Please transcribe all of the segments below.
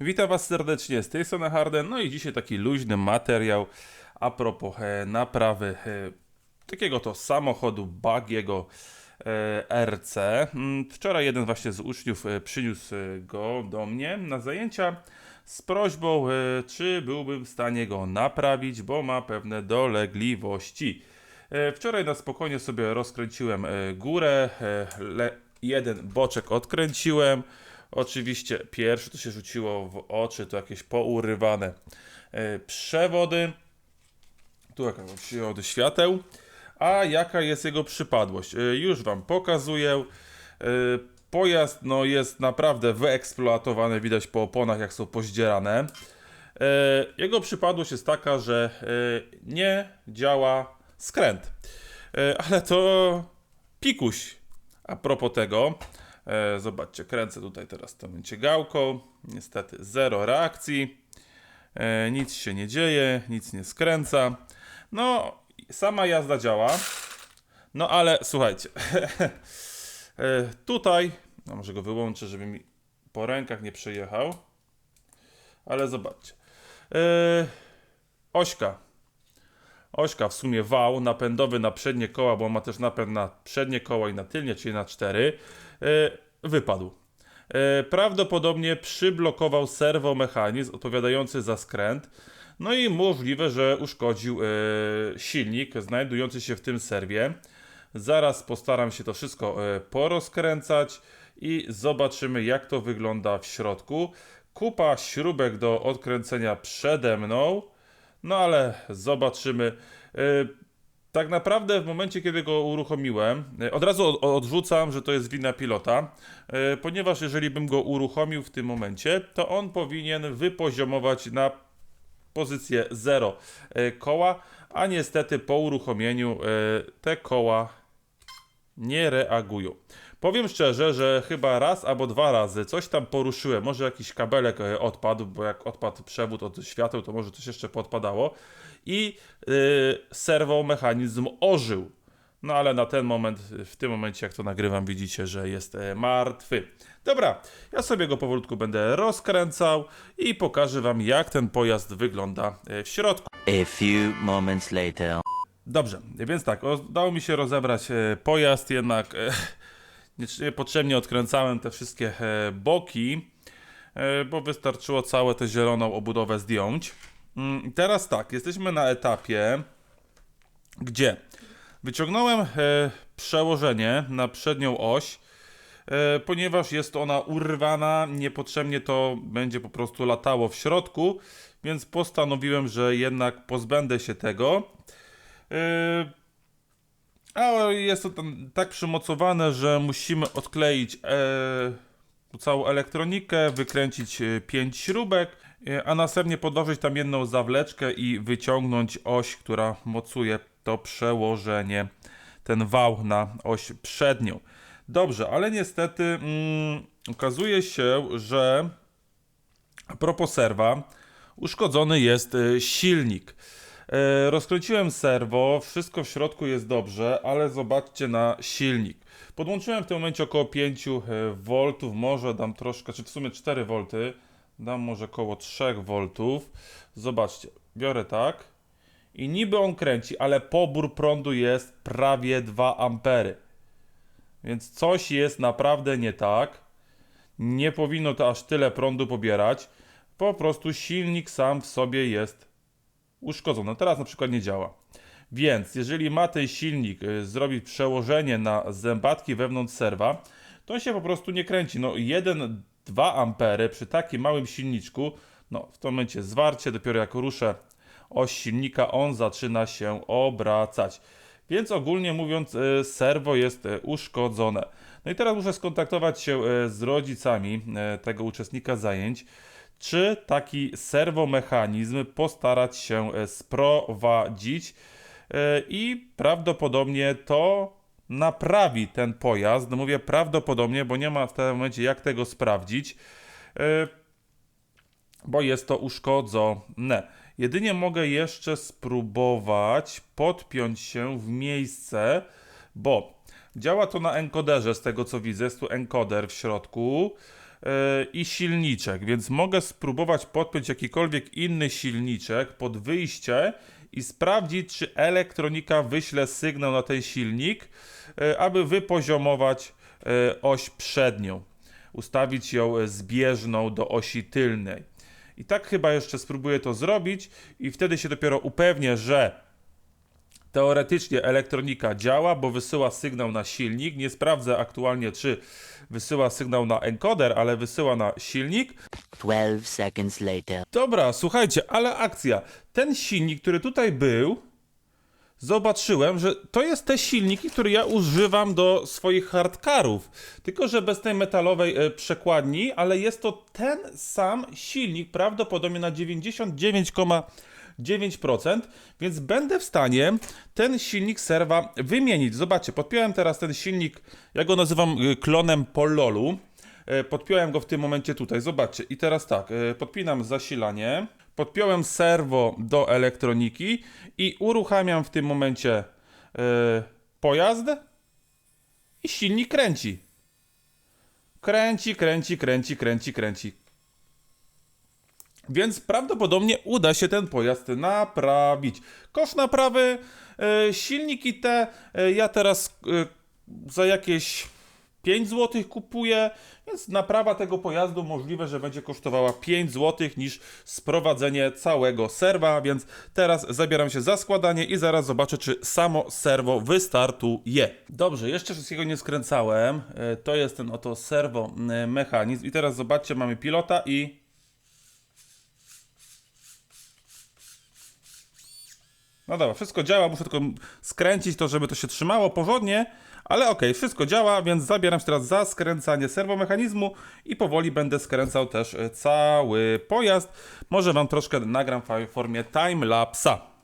Witam Was serdecznie, z tej strony Harden, no i dzisiaj taki luźny materiał a propos e, naprawy e, takiego to samochodu Bagiego e, RC. Mm, Wczoraj jeden właśnie z uczniów przyniósł go do mnie na zajęcia z prośbą, czy byłbym w stanie go naprawić, bo ma pewne dolegliwości. Wczoraj na spokojnie sobie rozkręciłem górę, jeden boczek odkręciłem. Oczywiście pierwsze to się rzuciło w oczy, to jakieś pourywane e, przewody. Tu jakaś od świateł. A jaka jest jego przypadłość? E, Już Wam pokazuję. E, Pojazd no, jest naprawdę wyeksploatowany, widać po oponach jak są pozdzierane. Jego przypadłość jest taka, że nie działa skręt. Ale to pikuś. A propos tego, zobaczcie, kręcę tutaj teraz tym momencie gałką. Niestety zero reakcji. E, nic się nie dzieje, nic nie skręca. No, sama jazda działa. No ale słuchajcie, e, tutaj, no może go wyłączę, żeby mi po rękach nie przejechał. Ale zobaczcie. E, ośka. Ośka w sumie wał napędowy na przednie koła, bo ma też napęd na przednie koła i na tylnie, czyli na cztery, e, wypadł. E, Prawdopodobnie przyblokował serwomechanizm odpowiadający za skręt. No i możliwe, że uszkodził e, silnik znajdujący się w tym serwie. Zaraz postaram się to wszystko porozkręcać i zobaczymy, jak to wygląda w środku. Kupa śrubek do odkręcenia przede mną. No ale zobaczymy. E, Tak naprawdę w momencie, kiedy go uruchomiłem, e, od razu od- odrzucam, że to jest wina pilota, e, ponieważ jeżeli bym go uruchomił w tym momencie, to on powinien wypoziomować na pozycję 0 e, koła, a niestety po uruchomieniu te koła nie reagują. Powiem szczerze, że chyba raz albo dwa razy coś tam poruszyłem. Może jakiś kabelek e, odpadł, bo jak odpadł przewód od świateł, to może coś jeszcze podpadało. I yy, serwomechanizm ożył. No ale na ten moment, w tym momencie jak to nagrywam, widzicie, że jest e, martwy. Dobra, ja sobie go powolutku będę rozkręcał i pokażę Wam, jak ten pojazd wygląda e, w środku. A few moments later. Dobrze, więc tak, udało mi się rozebrać pojazd, jednak e, nie- niepotrzebnie odkręcałem te wszystkie e, boki, e, bo wystarczyło całe tę zieloną obudowę zdjąć. Mm, i Teraz tak, jesteśmy na etapie, gdzie wyciągnąłem przełożenie na przednią oś, ponieważ jest ona urwana, niepotrzebnie to będzie po prostu latało w środku, więc postanowiłem, że jednak pozbędę się tego. Yy, a jest to tam tak przymocowane, że musimy odkleić e, całą elektronikę, wykręcić 5 śrubek, e, a następnie podłożyć tam jedną zawleczkę i wyciągnąć oś, która mocuje to przełożenie, ten wał na oś przednią. Dobrze, ale niestety mm, okazuje się, że a propos serwa, uszkodzony jest e, silnik. E, Rozkręciłem serwo, wszystko w środku jest dobrze, ale zobaczcie na silnik. Podłączyłem w tym momencie około 5 e, V, może dam troszkę, czy w sumie 4 V, dam może około 3 V. Zobaczcie, biorę tak i niby on kręci, ale pobór prądu jest prawie 2 ampery. Więc coś jest naprawdę nie tak. Nie powinno to aż tyle prądu pobierać. Po prostu silnik sam w sobie jest uszkodzony. Teraz na przykład nie działa. Więc jeżeli ma ten silnik y, zrobić przełożenie na zębatki wewnątrz serwa, to on się po prostu nie kręci. No 1-2 ampery przy takim małym silniczku, no w tym momencie zwarcie, dopiero jak ruszę oś silnika, on zaczyna się obracać. Więc ogólnie mówiąc, y, serwo jest y, uszkodzone. No i teraz muszę skontaktować się z rodzicami tego uczestnika zajęć, czy taki serwomechanizm postarać się e, sprowadzić e, i prawdopodobnie to naprawi ten pojazd. Mówię prawdopodobnie, bo nie ma w tym momencie jak tego sprawdzić, e, bo jest to uszkodzone. Jedynie mogę jeszcze spróbować podpiąć się w miejsce, bo działa to na encoderze z tego co widzę, jest tu encoder w środku. I silniczek, więc mogę spróbować podpiąć jakikolwiek inny silniczek pod wyjście i sprawdzić, czy elektronika wyśle sygnał na ten silnik, e, aby wypoziomować e, oś przednią, ustawić ją e, zbieżną do osi tylnej. I tak chyba jeszcze spróbuję to zrobić i wtedy się dopiero upewnię, że Teoretycznie elektronika działa, bo wysyła sygnał na silnik. Nie sprawdzę aktualnie, czy wysyła sygnał na encoder, ale wysyła na silnik. 12 seconds later. Dobra, słuchajcie, ale akcja. Ten silnik, który tutaj był, zobaczyłem, że to jest te silniki, które ja używam do swoich hardcarów. Tylko, że bez tej metalowej e, przekładni, ale jest to ten sam silnik, prawdopodobnie na 99,9%, więc będę w stanie ten silnik serwa wymienić. Zobaczcie, podpiąłem teraz ten silnik, ja go nazywam e, klonem Pololu. E, Podpiąłem go w tym momencie tutaj. Zobaczcie. I teraz tak, e, podpinam zasilanie. Podpiąłem serwo do elektroniki i uruchamiam w tym momencie e, pojazd i silnik kręci. Kręci, kręci, kręci, kręci, kręci. Więc prawdopodobnie uda się ten pojazd naprawić. Koszt naprawy, e, silniki te e, ja teraz e, za jakieś 5 zł kupuję, więc naprawa tego pojazdu możliwe, że będzie kosztowała 5 zł niż sprowadzenie całego serwa, więc teraz zabieram się za składanie i zaraz zobaczę, czy samo serwo wystartuje. Dobrze, jeszcze wszystkiego nie skręcałem. To jest ten oto serwo mechanizm i teraz zobaczcie, mamy pilota i No dobra, wszystko działa, muszę tylko skręcić to, żeby to się trzymało porządnie, ale okej, wszystko działa, więc zabieram się teraz za skręcanie serwomechanizmu i powoli będę skręcał też e, cały pojazd. Może Wam troszkę nagram w formie timelapsa.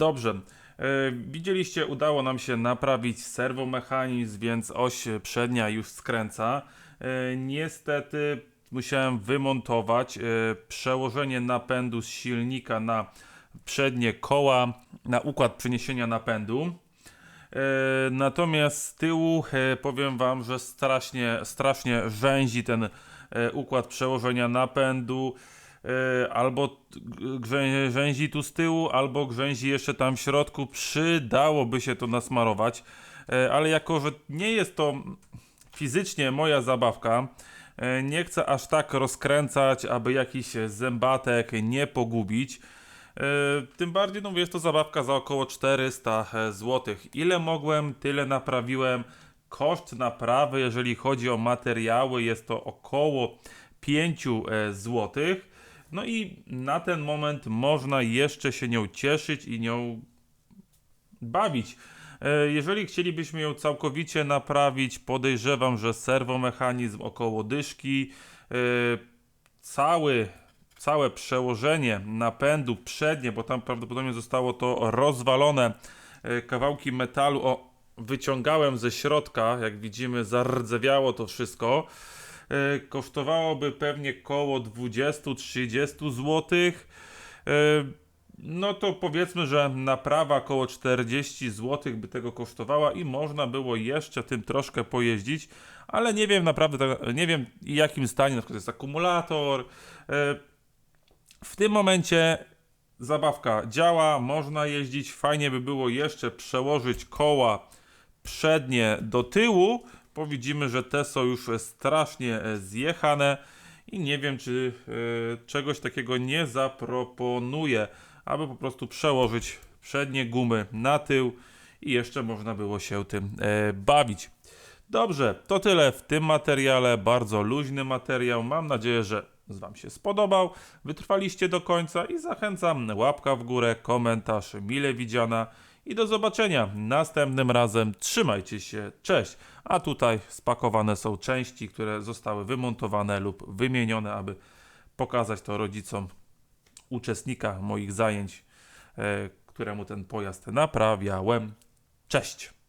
Dobrze. Widzieliście, udało nam się naprawić serwomechanizm, więc oś przednia już skręca. E, Niestety musiałem wymontować e, przełożenie napędu z silnika na przednie koła, na układ przeniesienia napędu. E, Natomiast z tyłu e, powiem Wam, że strasznie, strasznie rzęzi ten e, układ przełożenia napędu. E, Albo t- grzę- rzęzi tu z tyłu, albo grzęzi jeszcze tam w środku. Przydałoby się to nasmarować, e, ale jako, że nie jest to fizycznie moja zabawka, e, nie chcę aż tak rozkręcać, aby jakiś zębatek nie pogubić. Tym bardziej, no jest to zabawka za około 400 zł. Ile mogłem, tyle naprawiłem. Koszt naprawy, jeżeli chodzi o materiały, jest to około 5 zł. No i na ten moment można jeszcze się nią cieszyć i nią bawić. E, Jeżeli chcielibyśmy ją całkowicie naprawić, podejrzewam, że serwomechanizm około dyszki, e, cały, całe przełożenie napędu przednie, bo tam prawdopodobnie zostało to rozwalone, e, kawałki metalu, o, wyciągałem ze środka, jak widzimy, zardzewiało to wszystko. E, Kosztowałoby pewnie koło 20-30 zł. No to powiedzmy, że naprawa około 40 zł by tego kosztowała i można było jeszcze tym troszkę pojeździć, ale nie wiem naprawdę, nie wiem jakim stanie na przykład jest akumulator. E, W tym momencie zabawka działa, można jeździć, fajnie by było jeszcze przełożyć koła przednie do tyłu, bo widzimy, że te są już strasznie e, zjechane i nie wiem, czy e, czegoś takiego nie zaproponuję, aby po prostu przełożyć przednie gumy na tył i jeszcze można było się tym e, bawić. Dobrze, to tyle w tym materiale. Bardzo luźny materiał. Mam nadzieję, że Wam się spodobał. Wytrwaliście do końca i zachęcam łapka w górę, komentarz mile widziana i do zobaczenia następnym razem. Trzymajcie się, cześć. A tutaj spakowane są części, które zostały wymontowane lub wymienione, aby pokazać to rodzicom uczestnika moich zajęć, e, któremu ten pojazd naprawiałem. Cześć!